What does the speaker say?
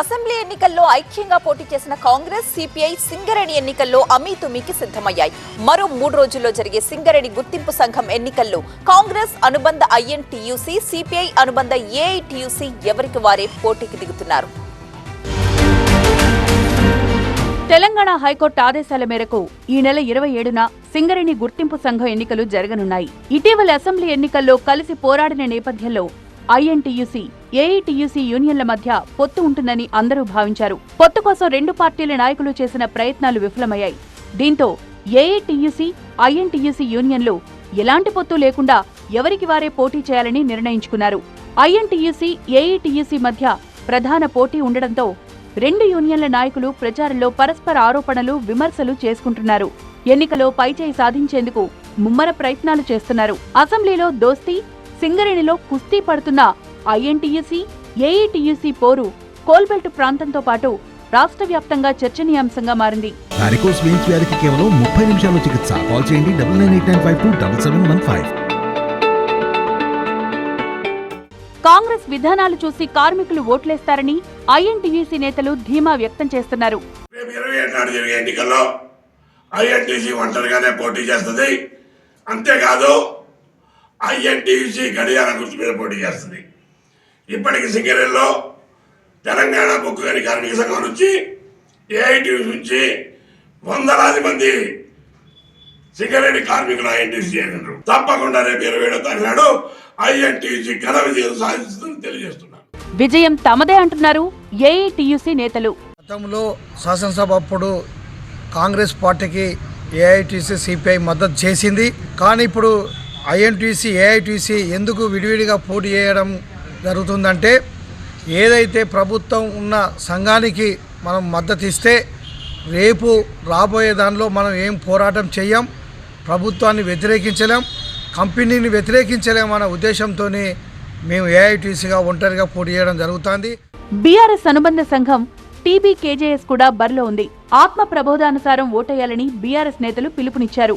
Assembly ఎన్నికల్లో ఐక్యంగా పోటీ చేసిన కాంగ్రెస్ సిపిఐ సింగరేణి ఎన్నికల్లో అమీతుమీకి సిద్ధమయ్యాయి. మరో మూడు రోజుల్లో జరిగే సింగరేణి గుర్తింపు సంఘం ఎన్నికల్లో కాంగ్రెస్ అనుబంధ ఐఎన్టీయూసీ సిపిఐ అనుబంధ ఏఐటీయూసీ ఎవరికి వారే పోటీకి దిగుతున్నారు? తెలంగాణ హైకోర్టు ఆదేశాల మేరకు ఈ నెల ఇరవై ఏడున సింగరేణి గుర్తింపు సంఘం ఎన్నికలు జరగనున్నాయి. ఇటీవల అసెంబ్లీ ఎన్నికల్లో కలిసి పోరాడిన నేపథ్యంలో ఐఎన్టీయూసీ ఏఐటీయూసీ యూనియన్ల మధ్య పొత్తు ఉంటుందని అందరూ భావించారు. పొత్తు కోసం రెండు పార్టీల నాయకులు చేసిన ప్రయత్నాలు విఫలమయ్యాయి. దీంతో ఏఐటీయూసీ ఐఎన్టీయూసీ యూనియన్లు ఎలాంటి పొత్తు లేకుండా ఎవరికి వారే పోటీ చేయాలని నిర్ణయించుకున్నారు. ఐఎన్టీయూసీ ఏఐటీయూసీ మధ్య ప్రధాన పోటీ ఉండడంతో రెండు యూనియన్ల నాయకులు ప్రచారంలో పరస్పర ఆరోపణలు విమర్శలు చేసుకుంటున్నారు. ఎన్నికలో పైచేయి సాధించేందుకు ముమ్మర ప్రయత్నాలు చేస్తున్నారు. అసెంబ్లీలో దోస్తీ సింగరేణిలో కుస్తీ పడుతున్న ఐఎన్టీయూసీ ఏఈటీయూసీ పోరు కోల్బెల్ట్ ప్రాంతంతో పాటు రాష్ట్ర వ్యాప్తంగా చర్చనీయాంశంగా మారింది. వారికోస్ వెయిన్స్ వ్యాధికి కేవలం ముప్పై నిమిషాల్లో చికిత్స. కాల్ చేయండి double nine eight nine five two double seven one five. Congress విధానాలు చూసి కార్మికులు ఓట్లేస్తారని ఐఎన్టీయూసీ నేతలు ధీమా వ్యక్తం చేస్తున్నారు. ఎన్నికల్లో ఐఎన్టీసీ ఒంటరిగానే పోటీ చేస్తుంది. అంతేకాదు ఐఎన్టీసీ గడియార గుర్తు మీద పోటీ చేస్తుంది. ఇప్పటికి సింగరేణిలో తెలంగాణ బొగ్గు గని కార్మిక సంఘం నుంచి ఏఐటీ నుంచి వందలాది మంది సింగరేణి కార్మికులు ఐఎన్టీసీ చేరినారు తప్పకుండా రేపు ఇరవై ఏడో తారీఖు నాడు ఐఎన్టీసీ ఘన విజయం సాధిస్తుందని తెలియజేస్తున్నారు. విజయం తమదే అంటున్నారు ఏఐటీయూసీ నేతలు. గతంలో శాసనసభ అప్పుడు కాంగ్రెస్ పార్టీకి ఏఐటీసీ సిపిఐ మద్దతు చేసింది. కానీ ఇప్పుడు ఐఎన్టీసీ ఏఐటీసీ ఎందుకు విడివిడిగా పోటీ చేయడం జరుగుతుందంటే ఏదైతే ప్రభుత్వం ఉన్న సంఘానికి మనం మద్దతు ఇస్తే రేపు రాబోయే దానిలో మనం ఏం పోరాటం చెయ్యం ప్రభుత్వాన్ని వ్యతిరేకించలేం కంపెనీని వ్యతిరేకించలేం అనే ఉద్దేశంతోనే మేము ఏఐటీసీగా ఒంటరిగా పోటీ చేయడం జరుగుతుంది. బీఆర్ఎస్ అనుబంధ సంఘం టీబీ కేజేఎస్ కూడా బరిలో ఉంది. ఆత్మ ప్రబోధానుసారం ఓటేయాలని బీఆర్ఎస్ నేతలు పిలుపునిచ్చారు.